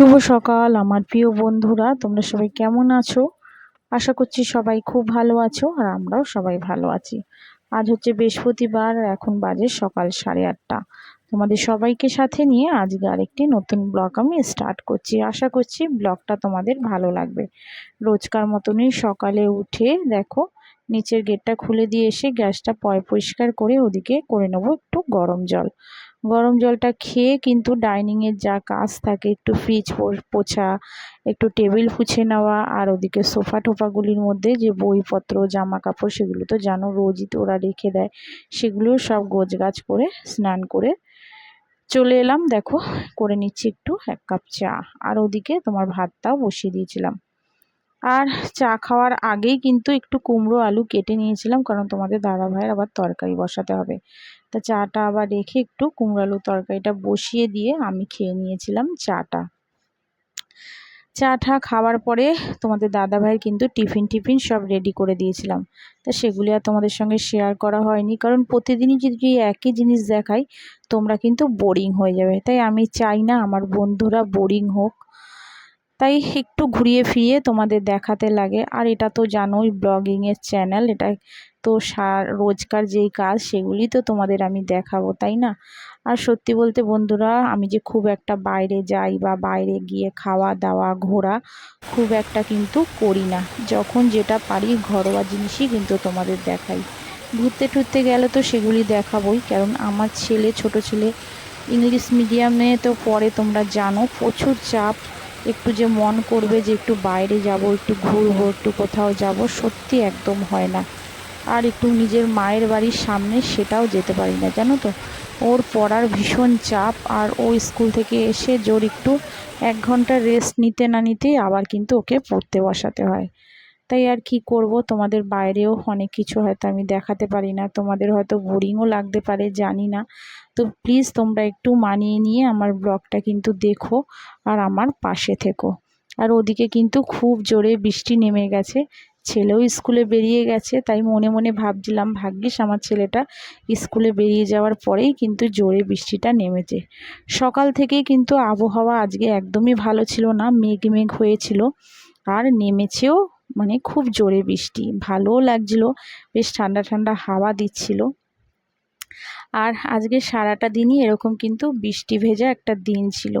শুভ সকাল, আমার প্রিয় বন্ধুরা। তোমরা সবাই কেমন আছো? আশা করছি সবাই খুব ভালো আছো আর আমরাও সবাই ভালো আছি। আজ হচ্ছে বৃহস্পতিবার, এখন বাজে সকাল সাড়ে আটটা। তোমাদের সবাইকে সাথে নিয়ে আজকে আরেকটি নতুন ব্লগ আমি স্টার্ট করছি। আশা করছি ব্লগটা তোমাদের ভালো লাগবে। রোজকার মতনই সকালে উঠে দেখো, নিচের গেটটা খুলে দিয়ে এসে গ্যাসটা পয় পরিষ্কার করে ওদিকে করে নেব একটু গরম জল। গরম জলটা খেয়ে কিন্তু ডাইনিংয়ের যা কাজ থাকে, একটু ফ্রিজ পোছা, একটু টেবিল পুছে নেওয়া, আর ওদিকে সোফা টোফাগুলির মধ্যে যে বইপত্র জামা কাপড় সেগুলো তো জানো, রোজই তো ওরা রেখে দেয়। সেগুলো সব গাছ করে, স্নান করে চলে এলাম। দেখো, করে নিচ্ছি একটু এক কাপ চা। আর ওদিকে তোমার ভাতটাও বসিয়ে দিয়েছিলাম। আর চা খাওয়ার আগেই কিন্তু একটু কুমড়ো আলু কেটে নিয়েছিলাম, কারণ তোমাদের দাদা ভাইয়ের আবার তরকারি বসাতে হবে। তা চাটা আবার রেখে একটু কুমড়ো আলু তরকারিটা বসিয়ে দিয়ে আমি খেয়ে নিয়েছিলাম চাটা। চাটা খাওয়ার পরে তোমাদের দাদা ভাইয়ের কিন্তু টিফিন টিফিন সব রেডি করে দিয়েছিলাম। তা সেগুলি আর তোমাদের সঙ্গে শেয়ার করা হয়নি, কারণ প্রতিদিনই যদি একই জিনিস দেখাই তোমরা কিন্তু বোরিং হয়ে যাবে। তাই আমি চাই না আমার বন্ধুরা বোরিং হোক। তাই একটু ঘুরিয়ে ফিরিয়ে তোমাদের দেখাতে লাগে। আর এটা তো জানোই ব্লগিংয়ের চ্যানেল এটা তো সার রোজকার যেই কাজ, সেগুলি তো তোমাদের আমি দেখাবো, তাই না? আর সত্যি বলতে বন্ধুরা, আমি যে খুব একটা বাইরে যাই বা বাইরে গিয়ে খাওয়া দাওয়া, ঘোরা, খুব একটা কিন্তু করি না। যখন যেটা পারি, ঘরোয়া জিনিসই কিন্তু তোমাদের দেখাই। ঘুরতে টুরতে গেলে তো সেগুলি দেখাবই, কারণ আমার ছেলে, ছোট ছেলে, ইংলিশ মিডিয়ামে তো পরে তোমরা জানো, প্রচুর চাপ। একটু যে মন করবে যে একটু বাইরে যাব, একটু ঘুরবো, একটু কোথাও যাব, সত্যি একদম হয় না। আর একটু নিজের মায়ের বাড়ির সামনে সেটাও যেতে পারি না, জানো তো? ওর পড়ার ভীষণ চাপ আর ও স্কুল থেকে এসে জোর একটু এক ঘণ্টা রেস্ট নিতে না নিতেই আবার কিন্তু ওকে পড়তে বসাতে হয়। তাই আর কি করব? তোমাদের বাইরেও অনেক কিছু হয়তো আমি দেখাতে পারি না, তোমাদের হয়তো বোরিংও লাগতে পারে, জানি না। তো প্লিজ তোমরা একটু মানিয়ে নিয়ে আমার ব্লগটা কিন্তু দেখো আর আমার পাশে থেকো। আর ওদিকে কিন্তু খুব জোরে বৃষ্টি নেমে গেছে। ছেলেও স্কুলে বেরিয়ে গেছে, তাই মনে মনে ভাবছিলাম, ভাগ্যিস আমার ছেলেটা স্কুলে বেরিয়ে যাওয়ার পরেই কিন্তু জোরে বৃষ্টিটা নেমেছে। সকাল থেকেই কিন্তু আবহাওয়া আজকে একদমই ভালো ছিল না, মেঘ মেঘ হয়েছিল আর নেমেছেও মানে খুব জোরে বৃষ্টি। ভালোও লাগছিল, বেশ ঠান্ডা ঠান্ডা হাওয়া দিচ্ছিল। আর আজকে সারাটা দিনই এরকম কিন্তু বৃষ্টি ভেজা একটা দিন ছিল।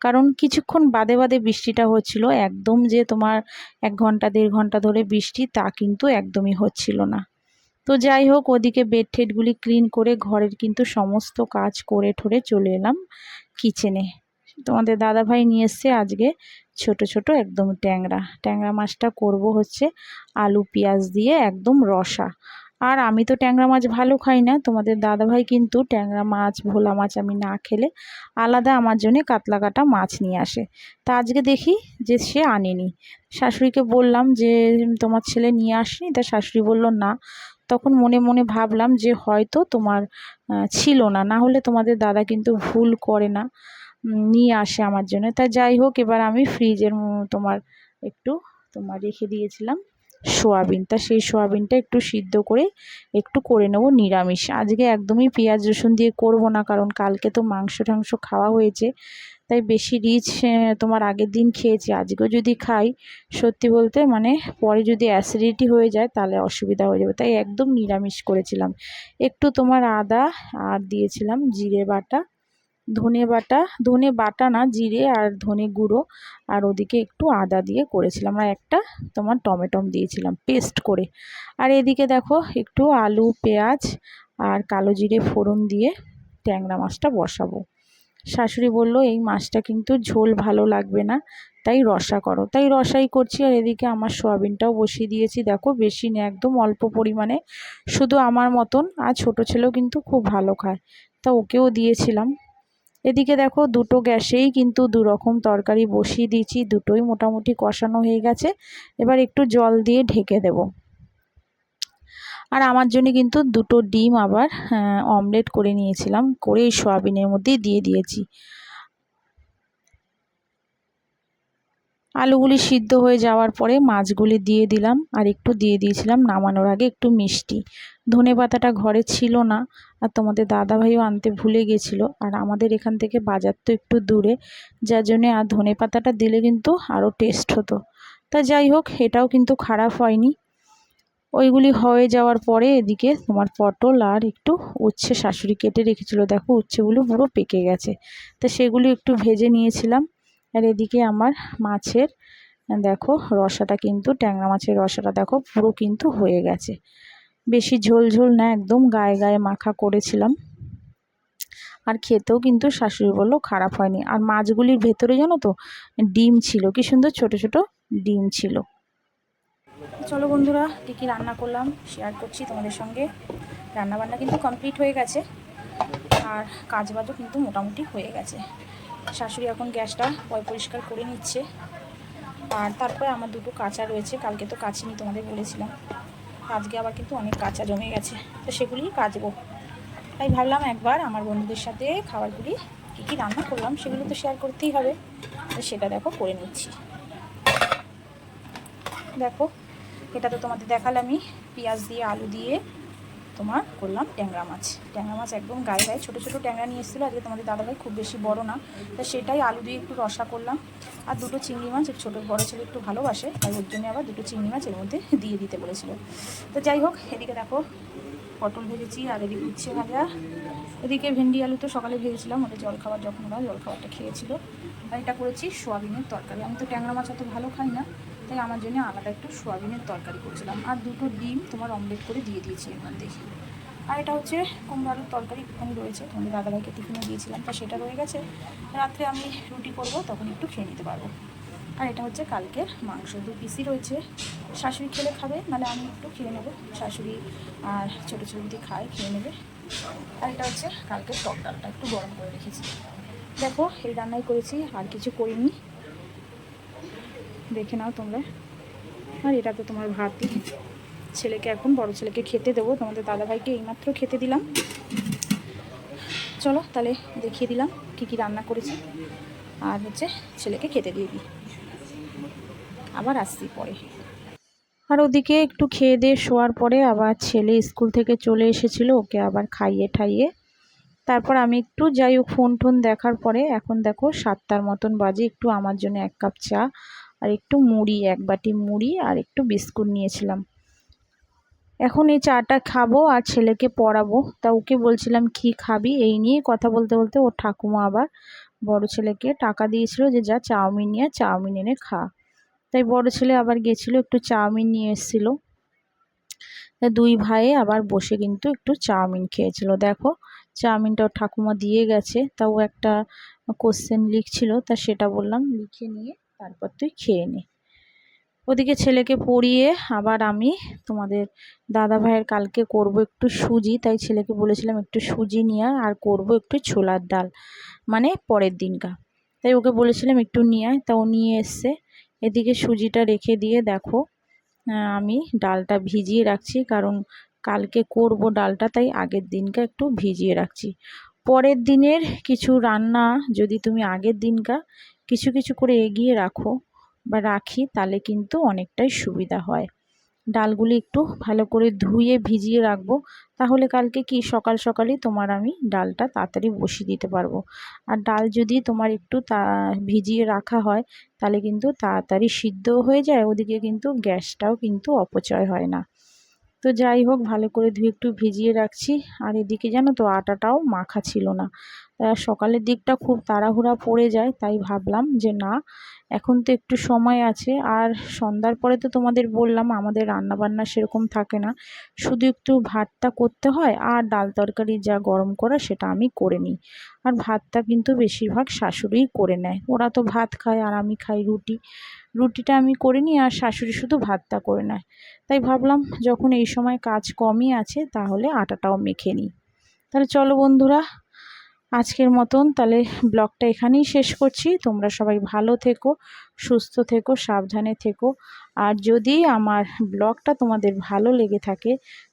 কারণ কিছুক্ষণ বাদে বাদে বৃষ্টিটা হচ্ছিল, একদম যে তোমার এক ঘণ্টা, দেড় ঘণ্টা ধরে বৃষ্টি তা কিন্তু একদমই হচ্ছিল না। তো যাই হোক, ওদিকে বেড টেডগুলি ক্লিন করে ঘরের কিন্তু সমস্ত কাজ করে ঠরে চলে এলাম কিচেনে তোমাদের দাদাভাই নিয়ে এসছে আজকে ছোট ছোট একদম ট্যাংরা। ট্যাংরা মাছটা করব হচ্ছে আলু, পেঁয়াজ দিয়ে একদম রসা। আর আমি তো ট্যাংরা মাছ ভালো খাই না। তোমাদের দাদাভাই কিন্তু ট্যাংরা মাছ, ভোলা মাছ আমি না খেলে আলাদা আমার জন্য কাতলা কাটা মাছ নিয়ে আসে। তা আজকে দেখি যে সে আনেনি। শাশুড়িকে বললাম যে, তোমার ছেলে নিয়ে আসনি? তা শাশুড়ি বলল, না। তখন মনে মনে ভাবলাম যে হয়তো তোমার ছিল না। না হলে তোমাদের দাদা কিন্তু ভুল করে না নিয়ে আসে আমার জন্য। তা যাই হোক, এবার আমি ফ্রিজের তোমার একটু তোমার রেখে দিয়েছিলাম। সোয়াবিন। তা সেই সোয়াবিনটা একটু সিদ্ধ করে একটু করে নেব নিরামিষ। আজকে একদমই পেঁয়াজ, রসুন দিয়ে করব না, কারণ কালকে তো মাংস টাংস খাওয়া হয়েছে। তাই বেশি রিচ তোমার আগের দিন খেয়েছি। আজকেও যদি খাই, সত্যি বলতে মানে পরে যদি অ্যাসিডিটি হয়ে যায়, তাহলে অসুবিধা হয়ে যাবে। তাই একদম নিরামিষ করেছিলাম। একটু তোমার আদা আর দিয়েছিলাম, জিরে বাটা। ধনে বাটা ধনে বাটা না, জিরে আর ধনে গুঁড়ো আর ওদিকে একটু আদা দিয়ে করেছিলাম আর একটা তোমার টমেটম দিয়েছিলাম পেস্ট করে। আর এদিকে দেখো একটু আলু, পেঁয়াজ আর কালো জিরে ফোড়ন দিয়ে ট্যাংরা মাছটা বসাবো। শাশুড়ি বলল, এই মাছটা কিন্তু ঝোল ভালো লাগবে না, তাই রসা করো। তাই রসাই করছি আর এদিকে আমার সোয়াবিনটাও বসিয়ে দিয়েছি। দেখো বেশি না, একদম অল্প পরিমাণে। শুধু আমার মতন, আর ছোটো ছেলেও কিন্তু খুব ভালো খায়। তা ওকেও দিয়েছিলাম। এদিকে দেখো দুটো গ্যাসেই কিন্তু দু রকম তরকারি বসিয়ে দিয়েছি, দুটোই মোটামুটি কষানো হয়ে গেছে। এবার একটু জল দিয়ে ঢেকে দেব। আর আমার জন্য কিন্তু দুটো ডিম আবার অমলেট করে নিয়েছিলাম করে সোয়াবিনের মধ্যেই দিয়ে দিয়েছি। আলুগুলি সিদ্ধ হয়ে যাওয়ার পরে মাছগুলি দিয়ে দিলাম আর একটু দিয়ে দিয়েছিলাম নামানোর আগে একটু মিষ্টি। ধনে পাতাটা ঘরে ছিল না আর তোমাদের দাদাভাইও আনতে ভুলে গেছিল আর আমাদের এখান থেকে বাজার তো একটু দূরে, যার জন্যে আর ধনে পাতাটা দিলে কিন্তু আরও টেস্ট হতো। তা যাই হোক, এটাও কিন্তু খারাপ হয়নি। ওইগুলি হয়ে যাওয়ার পরে এদিকে তোমার পটল আর একটু উচ্ছে শাশুড়ি কেটে রেখেছিলো। দেখো উচ্ছেগুলো পুরো পেকে গেছে। তা সেগুলি একটু ভেজে নিয়েছিলাম। আর এদিকে আমার মাছের, দেখো রসাটা কিন্তু, ট্যাংরা মাছের রসাটা দেখো পুরো কিন্তু হয়ে গেছে। বেশি ঝোল ঝোল না, একদম গায়ে গায়ে মাখা করেছিলাম। আর খেতেও কিন্তু শাশুড়ি বলল খারাপ হয়নি। আর মাছগুলির ভেতরে জানো তো, ডিম ছিল, কি সুন্দর ছোট ছোট ডিম ছিল। চলো বন্ধুরা, কী কী রান্না করলাম শেয়ার করছি তোমাদের সঙ্গে। রান্নাবান্না কিন্তু কমপ্লিট হয়ে গেছে। আর কাজবাজও কিন্তু মোটামুটি হয়ে গেছে। শাশুড়ি এখন গ্যাসটা পরিষ্কার করে নিচ্ছে। আর তারপরে আমার দুটো কাঁচা রয়েছে, কালকে তো কাচিনি তোমাদের বলেছিলাম। আজকে আবার কিন্তু অনেক কাঁচা জমে গেছে, তো সেগুলি কাচবো। তাই ভাবলাম একবার আমার বন্ধুদের সাথে খাবারগুলি কী কী রান্না করলাম সেগুলো তো শেয়ার করতেই হবে, তো সেটা দেখো করে নিচ্ছি। দেখো, এটা তো তোমাদের দেখালামই, পেঁয়াজ দিয়ে, আলু দিয়ে তোমার করলাম ট্যাংরা মাছ। ট্যাংরা মাছ একদম গায়ে গায়ে। ছোটো ছোটো ট্যাংরা নিয়ে এসেছিল। আজকে তোমাদের দাদাভাই খুব বেশি বড় না। তা সেটাই আলু দিয়ে একটু রসা করলাম। আর দুটো চিংড়ি মাছ ছোটো বড়ো ছেলে একটু ভালোবাসে, তাই ওর জন্য আবার দুটো চিংড়ি মাছ এর মধ্যে দিয়ে দিতে বলেছিল। তো যাই হোক, এদিকে দেখো পটল ভেজেছি আর এদিকে উচ্ছে ভাজা। এদিকে ভেন্ডি আলু তো সকালে ভেজেছিলাম। ওদের জল খাবার যখন ওরা জল খাবারটা খেয়েছিল। আর এটা করেছি সোয়াবিনের তরকারি। আমি তো ট্যাংরা মাছ অত ভালো খাই না। তাই আমার জন্য আলাদা একটু সোয়াবিনের তরকারি করেছিলাম। আর দুটো ডিম তোমার অমলেট করে দিয়ে দিয়েছি এর মধ্যে আর এটা হচ্ছে কুমড়ো তরকারি একটুখানি রয়েছে। তোমাদের দাদাভাইকে টিফিনে দিয়েছিলাম, তা সেটা রয়ে গেছে। রাত্রে আমি রুটি করব, তখন একটু খেয়ে নিতে পারব। আর এটা হচ্ছে কালকের মাংস, দু পিসি রয়েছে। শাশুড়ি খেলে খাবে, নাহলে আমি একটু খেয়ে নেব। শাশুড়ি আর ছোটো ছোটো যদি খায়, খেয়ে নেবে। আর এটা হচ্ছে কালকের টক ডালটা, একটু গরম করে রেখেছি। দেখো, এই রান্নাই করেছি, আর কিছু করিনি। দেখে নাও তোমরা। আর এটা তো তোমার ভাতই ছেলেকে এখন, বড় ছেলেকে খেতে দেবো। তোমাদের দাদাভাইকে এইমাত্র খেতে দিলাম। চলো তাহলে দেখিয়ে দিলাম কি কি রান্না করেছি। আর হচ্ছে ছেলেকে খেতে দিয়ে দিই। আবার আসছি পরে। আর ওদিকে একটু খেয়ে দিয়ে শোয়ার পরে আবার ছেলে স্কুল থেকে চলে এসেছিল, ওকে আবার খাইয়ে ঠাইয়ে। তারপর আমি একটু যাই হোক ফোন টোন দেখার পরে এখন দেখো সাতটার মতন বাজে, একটু আমার জন্য এক কাপ চা। আর একটু মুড়ি, এক বাটি মুড়ি আর একটু বিস্কুট নিয়েছিলাম। এখন এই চাটা খাব আর ছেলেকে পড়াবো। তা ওকে বলছিলাম, কি খাবি? এই নিয়ে কথা বলতে বলতে ওর ঠাকুমা আবার বড় ছেলেকে টাকা দিয়েছিল যে, যা চাউমিন নিয়ে চাউমিন এনে খা। তাই বড় ছেলে আবার গেছিল একটু চাউমিন নিয়ে এসেছিল। দুই ভাইয়ে আবার বসে কিন্তু একটু চাউমিন খেয়েছিল। দেখো, চাউমিনটা ওর ঠাকুমা দিয়ে গেছে। তাও একটা কোশ্চেন লিখছিল, তা সেটা বললাম, লিখে নিয়ে তারপর তুই খেয়ে নে। ওদিকে ছেলেকে পড়িয়ে আবার আমি তোমাদের দাদা ভাইয়ের কালকে করব একটু সুজি, তাই ছেলেকে বলেছিলাম একটু সুজি নিয়ে আর করব একটু ছোলার ডাল মানে পরের দিনকা। তাই ওকে বলেছিলাম একটু নিয়ে আয়, তা ও নিয়ে এসছে। এদিকে সুজিটা রেখে দিয়ে দেখো আমি ডালটা ভিজিয়ে রাখছি, কারণ কালকে করব ডালটা, তাই আগের দিনকে একটু ভিজিয়ে রাখছি। পরের দিনের কিছু রান্না যদি তুমি আগের দিনকা কিছু কিছু করে এগিয়ে রাখো বা রাখি, তাহলে কিন্তু অনেকটাই সুবিধা হয়। ডালগুলি একটু ভালো করে ধুয়ে ভিজিয়ে রাখব, তাহলে কালকে কি সকাল সকালই তোমার আমি ডালটা তাড়াতাড়ি বসিয়ে দিতে পারব। আর ডাল যদি তোমার একটু তা ভিজিয়ে রাখা হয়, তাহলে কিন্তু তাড়াতাড়ি সিদ্ধও হয়ে যায়, ওদিকে কিন্তু গ্যাসটাও কিন্তু অপচয় হয় না। তো যাই হোক, ভালো করে ধুয়ে একটু ভিজিয়ে রাখছি। আর এদিকে জানো তো, আটাটাও মাখা ছিল না। সকালের দিকটা খুব তাড়াহুড়া পড়ে যায়, তাই ভাবলাম যে না, এখন তো একটু সময় আছে। আর সন্ধ্যার পরে তো তোমাদের বললাম, আমাদের রান্না বান্না সেরকম থাকে না। শুধু একটু ভাতটা করতে হয় আর ডাল তরকারি যা গরম করা সেটা আমি করে নিই। আর ভাতটা কিন্তু বেশিরভাগ শাশুড়িই করে নেয়। ওরা তো ভাত খায় আর আমি খাই রুটি। রুটিটা আমি করে নিই আর শাশুড়ি শুধু ভাতটা করে নেয়। তাই ভাবলাম, যখন এই সময় কাজ কমই আছে, তাহলে আটাটাও মেখে নিই। তাহলে চলো বন্ধুরা আজকের মতন তাহলে ব্লগটা এখানেই শেষ করছি। তোমরা সবাই ভালো থেকো, সুস্থ থেকো, সাবধানে থেকো। আর যদি আমার ব্লগটা তোমাদের ভালো লেগে থাকে,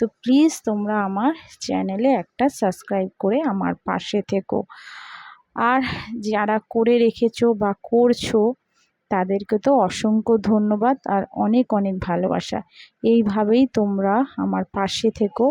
তো প্লিজ তোমরা আমার চ্যানেলে একটা সাবস্ক্রাইব করে আমার পাশে থেকো। আর যারা করে রেখেছো বা করছ, তাদেরকে তো অসংখ্য ধন্যবাদ আর অনেক অনেক ভালোবাসা। এইভাবেই তোমরা আমার পাশে থেকো।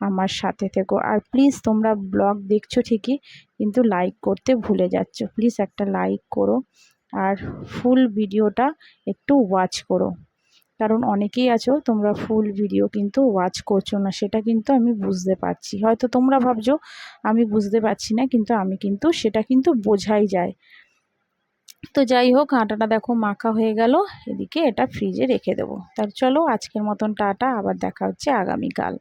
আমার সাথে থেকো। আর প্লিজ তোমরা ব্লগ দেখছ ঠিকই, কিন্তু লাইক করতে ভুলে যাচ্ছ। প্লিজ একটা লাইক করো আর ফুল ভিডিওটা একটু ওয়াচ করো। কারণ অনেকেই আছো, তোমরা ফুল ভিডিও কিন্তু ওয়াচ করছ না, সেটা কিন্তু আমি বুঝতে পারছি। হয়তো তোমরা ভাবছ, আমি বুঝতে পারছি না, কিন্তু আমি কিন্তু সেটা কিন্তু বোঝাই যায়। তো যাই হোক, আটাটা দেখো মাখা হয়ে গেল, এদিকে এটা ফ্রিজে রেখে দেবো। তার চলো আজকের মতন টাটা, আবার দেখা হচ্ছে আগামীকাল।